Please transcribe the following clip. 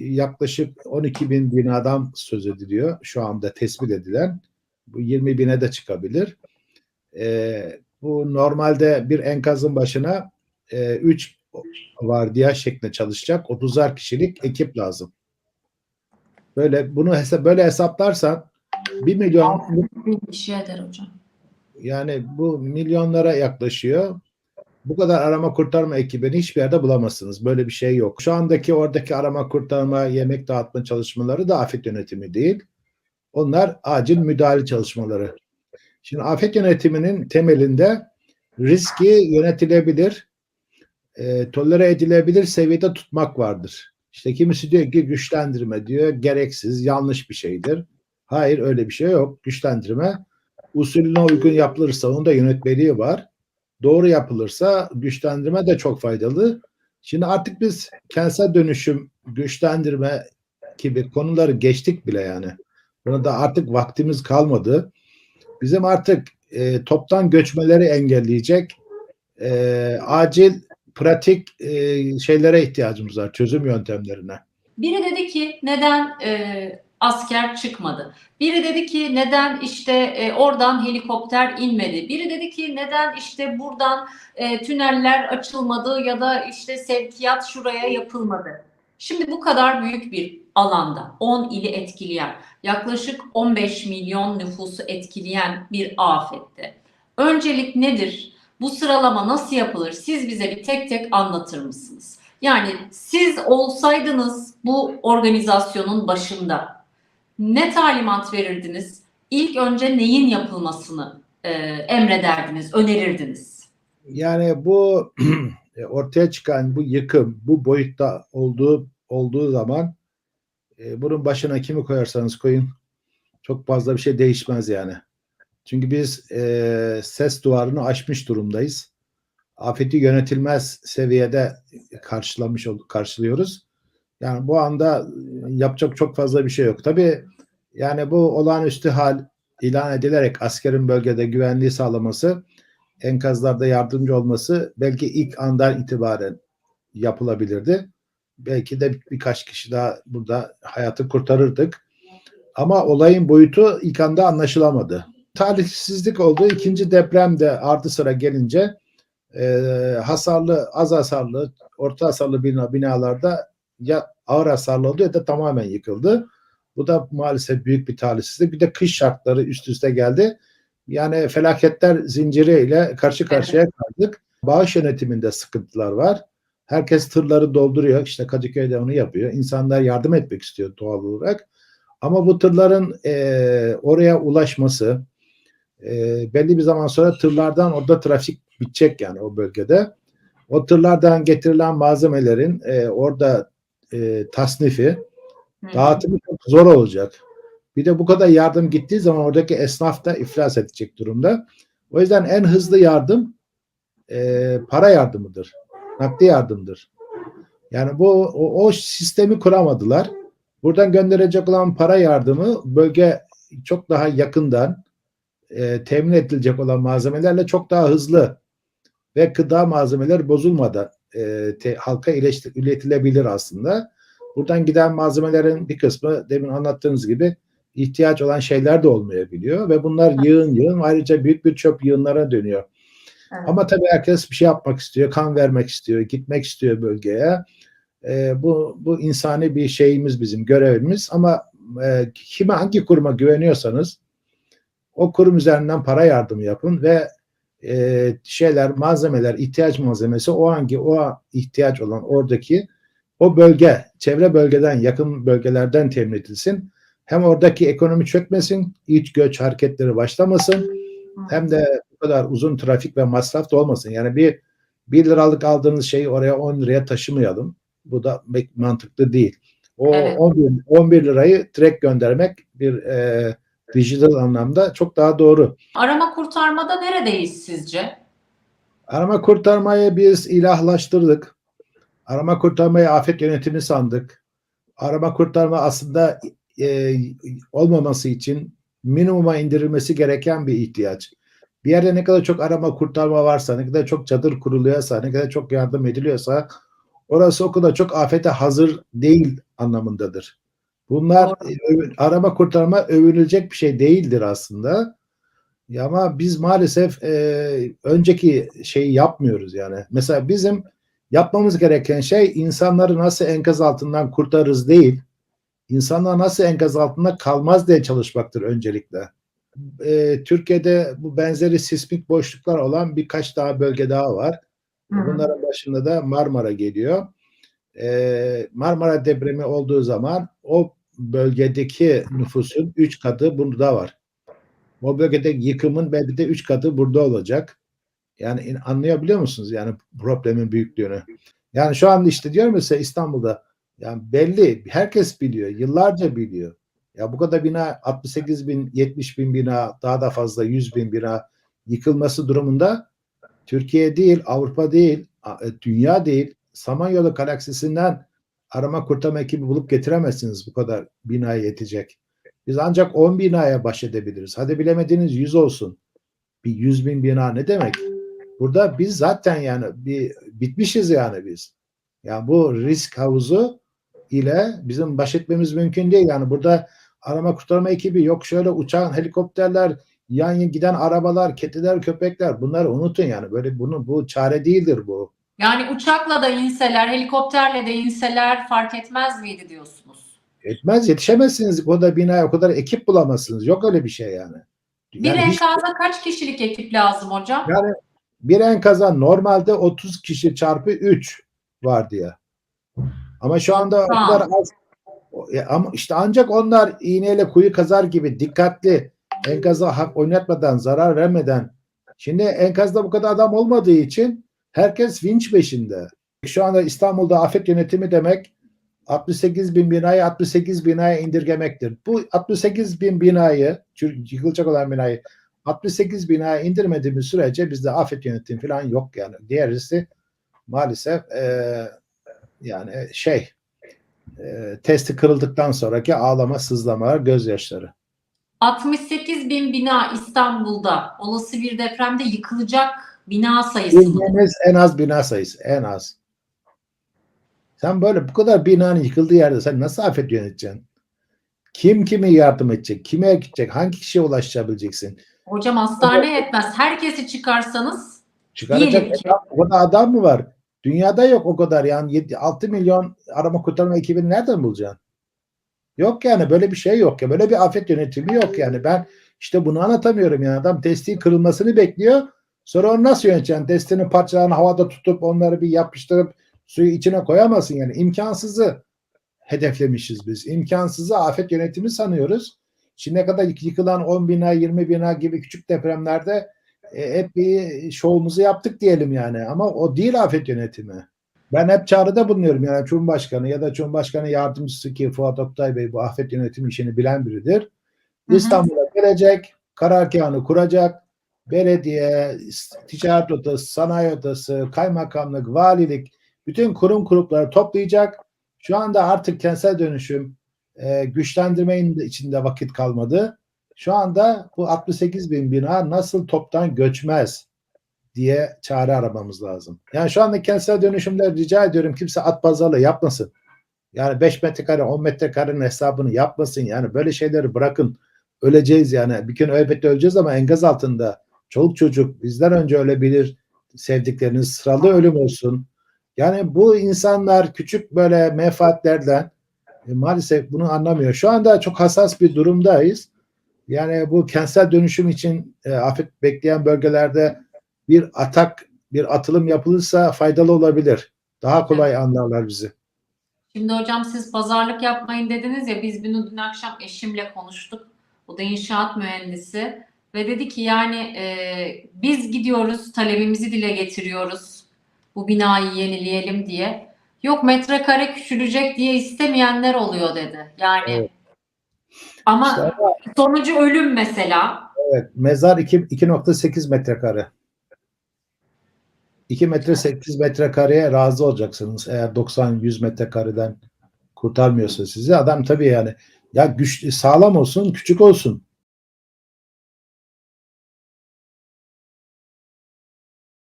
yaklaşık 12 bin binadan söz ediliyor şu anda tespit edilen. Bu 20 bine de çıkabilir. Ee, bu normalde bir enkazın başına 3 vardiya şeklinde çalışacak 30'ar kişilik ekip lazım. Böyle bunu hesap böyle hesaplarsan 1 milyon şey eder hocam. yani bu milyonlara yaklaşıyor. Bu kadar arama kurtarma ekibini hiçbir yerde bulamazsınız. Böyle bir şey yok. Şu andaki oradaki arama kurtarma, yemek dağıtma çalışmaları da afet yönetimi değil. Onlar acil müdahale çalışmaları. Şimdi afet yönetiminin temelinde riski yönetilebilir, e, tolere edilebilir seviyede tutmak vardır. İşte kimisi diyor ki güçlendirme diyor, gereksiz, yanlış bir şeydir. Hayır öyle bir şey yok. Güçlendirme usulüne uygun yapılırsa onun da yönetmeliği var. Doğru yapılırsa güçlendirme de çok faydalı. Şimdi artık biz kentsel dönüşüm, güçlendirme gibi konuları geçtik bile yani. Buna da artık vaktimiz kalmadı. Bizim artık e, toptan göçmeleri engelleyecek e, acil pratik e, şeylere ihtiyacımız var, çözüm yöntemlerine. Biri dedi ki neden e, asker çıkmadı? Biri dedi ki neden işte e, oradan helikopter inmedi? Biri dedi ki neden işte buradan e, tüneller açılmadı ya da işte sevkiyat şuraya yapılmadı? Şimdi bu kadar büyük bir alanda 10 ili etkileyen yaklaşık 15 milyon nüfusu etkileyen bir afette. Öncelik nedir? Bu sıralama nasıl yapılır? Siz bize bir tek tek anlatır mısınız? Yani siz olsaydınız bu organizasyonun başında ne talimat verirdiniz? İlk önce neyin yapılmasını e, emrederdiniz, önerirdiniz? Yani bu ortaya çıkan bu yıkım bu boyutta olduğu olduğu zaman e, bunun başına kimi koyarsanız koyun çok fazla bir şey değişmez yani. Çünkü biz e, ses duvarını aşmış durumdayız. Afeti yönetilmez seviyede karşılamış olduk, karşılıyoruz. Yani bu anda yapacak çok fazla bir şey yok. Tabii yani bu olağanüstü hal ilan edilerek askerin bölgede güvenliği sağlaması, enkazlarda yardımcı olması belki ilk andan itibaren yapılabilirdi. Belki de birkaç kişi daha burada hayatı kurtarırdık. Ama olayın boyutu ilk anda anlaşılamadı. Talihsizlik oldu. İkinci depremde ardı sıra gelince e, hasarlı, az hasarlı, orta hasarlı bina, binalarda ya ağır hasarlı oldu ya da tamamen yıkıldı. Bu da maalesef büyük bir talihsizlik. Bir de kış şartları üst üste geldi. Yani felaketler zinciriyle karşı karşıya kaldık. Bağış yönetiminde sıkıntılar var. Herkes tırları dolduruyor. İşte Kadıköy'de onu yapıyor. İnsanlar yardım etmek istiyor doğal olarak. Ama bu tırların e, oraya ulaşması e, belli bir zaman sonra tırlardan orada trafik bitecek yani o bölgede. O tırlardan getirilen malzemelerin e, orada e, tasnifi, dağıtımı çok zor olacak. Bir de bu kadar yardım gittiği zaman oradaki esnaf da iflas edecek durumda. O yüzden en hızlı yardım e, para yardımıdır. Nakdi yardımdır. Yani bu o, o sistemi kuramadılar. Buradan gönderecek olan para yardımı bölge çok daha yakından e, temin edilecek olan malzemelerle çok daha hızlı ve gıda malzemeleri bozulmadan e, te, halka ileştir, iletilebilir aslında. Buradan giden malzemelerin bir kısmı demin anlattığınız gibi ihtiyaç olan şeyler de olmayabiliyor ve bunlar yığın yığın ayrıca büyük bir çöp yığınlara dönüyor. Evet. Ama tabii herkes bir şey yapmak istiyor, kan vermek istiyor, gitmek istiyor bölgeye. E, bu bu insani bir şeyimiz bizim görevimiz ama e, kime hangi kuruma güveniyorsanız o kurum üzerinden para yardımı yapın ve e, şeyler malzemeler ihtiyaç malzemesi o hangi o ihtiyaç olan oradaki o bölge çevre bölgeden yakın bölgelerden temin edilsin. Hem oradaki ekonomi çökmesin, iç göç hareketleri başlamasın hem de bu kadar uzun trafik ve masraf da olmasın. Yani bir 1 liralık aldığınız şeyi oraya 10 liraya taşımayalım. Bu da mantıklı değil. O Evet. 11, 11 lirayı direkt göndermek bir e, dijital anlamda çok daha doğru. Arama kurtarmada neredeyiz sizce? Arama kurtarmayı biz ilahlaştırdık. Arama kurtarmayı afet yönetimi sandık. Arama kurtarma aslında e, olmaması için minimuma indirilmesi gereken bir ihtiyaç. Bir yerde ne kadar çok arama kurtarma varsa, ne kadar çok çadır kuruluyorsa, ne kadar çok yardım ediliyorsa orası o kadar çok afete hazır değil anlamındadır. Bunlar e, arama kurtarma övünülecek bir şey değildir aslında. Ya ama biz maalesef e, önceki şeyi yapmıyoruz yani. Mesela bizim yapmamız gereken şey insanları nasıl enkaz altından kurtarırız değil. İnsanlar nasıl enkaz altında kalmaz diye çalışmaktır öncelikle. E, Türkiye'de bu benzeri sismik boşluklar olan birkaç daha bölge daha var. Bunların başında da Marmara geliyor. Ee, Marmara depremi olduğu zaman o bölgedeki nüfusun 3 katı burada var. O bölgede yıkımın belki de 3 katı burada olacak. Yani anlayabiliyor musunuz yani problemin büyüklüğünü? Yani şu an işte diyorum ya İstanbul'da yani belli herkes biliyor. Yıllarca biliyor. Ya bu kadar bina 68 bin 70 bin bina daha da fazla 100 bin bina yıkılması durumunda Türkiye değil, Avrupa değil, e, dünya değil, Samanyolu galaksisinden arama kurtarma ekibi bulup getiremezsiniz bu kadar binaya yetecek. Biz ancak 10 binaya baş edebiliriz. Hadi bilemediğiniz 100 olsun. Bir 100 bin bina ne demek? Burada biz zaten yani bir bitmişiz yani biz. Yani bu risk havuzu ile bizim baş etmemiz mümkün değil. Yani burada arama kurtarma ekibi yok şöyle uçağın helikopterler yan giden arabalar, kediler, köpekler bunları unutun yani. Böyle bunu bu çare değildir bu. Yani uçakla da inseler, helikopterle de inseler fark etmez miydi diyorsunuz? Etmez yetişemezsiniz. O da binaya o kadar ekip bulamazsınız. Yok öyle bir şey yani. Bir Yani hiç- enkaza kaç kişilik ekip lazım hocam? yani bir enkaza normalde 30 kişi çarpı 3 var diye. Ama şu anda Tamam. kadar az. Ama işte ancak onlar iğneyle kuyu kazar gibi dikkatli enkaza hak oynatmadan, zarar vermeden. Şimdi enkazda bu kadar adam olmadığı için herkes vinç peşinde. Şu anda İstanbul'da afet yönetimi demek 68 bin binayı 68 binaya indirgemektir. Bu 68 bin binayı, yıkılacak olan binayı 68 binaya indirmediğimiz sürece bizde afet yönetimi falan yok yani. Diğerisi maalesef eee, yani şey eee, testi kırıldıktan sonraki ağlama, sızlamalar, gözyaşları. 68 bin bina İstanbul'da olası bir depremde yıkılacak bina sayısı mı? En az bina sayısı. En az. Sen böyle bu kadar binanın yıkıldığı yerde sen nasıl afet yöneteceksin? Kim kime yardım edecek? Kime gidecek? Hangi kişiye ulaşabileceksin? Hocam hastane yetmez. Herkesi çıkarsanız Çıkaracak ki- adam, o kadar adam mı var? Dünyada yok o kadar yani 7, 6 milyon arama kurtarma ekibini nereden bulacaksın? Yok yani böyle bir şey yok ya. Böyle bir afet yönetimi yok yani. Ben işte bunu anlatamıyorum yani. Adam testiyi kırılmasını bekliyor. Sonra onu nasıl yöneteceksin? Testinin parçalarını havada tutup onları bir yapıştırıp suyu içine koyamazsın yani. imkansızı hedeflemişiz biz. İmkansızı afet yönetimi sanıyoruz. Şimdiye kadar yık- yıkılan 10 bina, 20 bina gibi küçük depremlerde e, hep bir şovumuzu yaptık diyelim yani. Ama o değil afet yönetimi. Ben hep çağrıda bulunuyorum yani Cumhurbaşkanı ya da Cumhurbaşkanı yardımcısı ki Fuat Oktay Bey bu afet yönetimi işini bilen biridir. İstanbul'a gelecek, karargahını kuracak, belediye, ticaret odası, sanayi odası, kaymakamlık, valilik, bütün kurum grupları toplayacak. Şu anda artık kentsel dönüşüm e, güçlendirmenin de içinde vakit kalmadı. Şu anda bu 68 bin bina nasıl toptan göçmez diye çare aramamız lazım. Yani şu anda kentsel dönüşümler rica ediyorum kimse at pazarlığı yapmasın. Yani 5 metrekare 10 metrekarenin hesabını yapmasın. Yani böyle şeyleri bırakın. Öleceğiz yani. Bir gün elbette öleceğiz ama enkaz altında. Çoluk çocuk bizden önce ölebilir. Sevdikleriniz sıralı ölüm olsun. Yani bu insanlar küçük böyle menfaatlerden e, maalesef bunu anlamıyor. Şu anda çok hassas bir durumdayız. Yani bu kentsel dönüşüm için e, afet bekleyen bölgelerde bir atak, bir atılım yapılırsa faydalı olabilir. Daha kolay anlarlar bizi. Şimdi hocam siz pazarlık yapmayın dediniz ya biz bunu dün akşam eşimle konuştuk. O da inşaat mühendisi ve dedi ki yani e, biz gidiyoruz talebimizi dile getiriyoruz bu binayı yenileyelim diye. Yok metrekare küçülecek diye istemeyenler oluyor dedi. Yani Evet. ama İşte sonucu ölüm mesela. evet, mezar iki- 2.8 metrekare. 2 metre 8 metrekareye razı olacaksınız eğer 90-100 metrekareden kurtarmıyorsa sizi. Adam tabii yani ya güçlü sağlam olsun küçük olsun.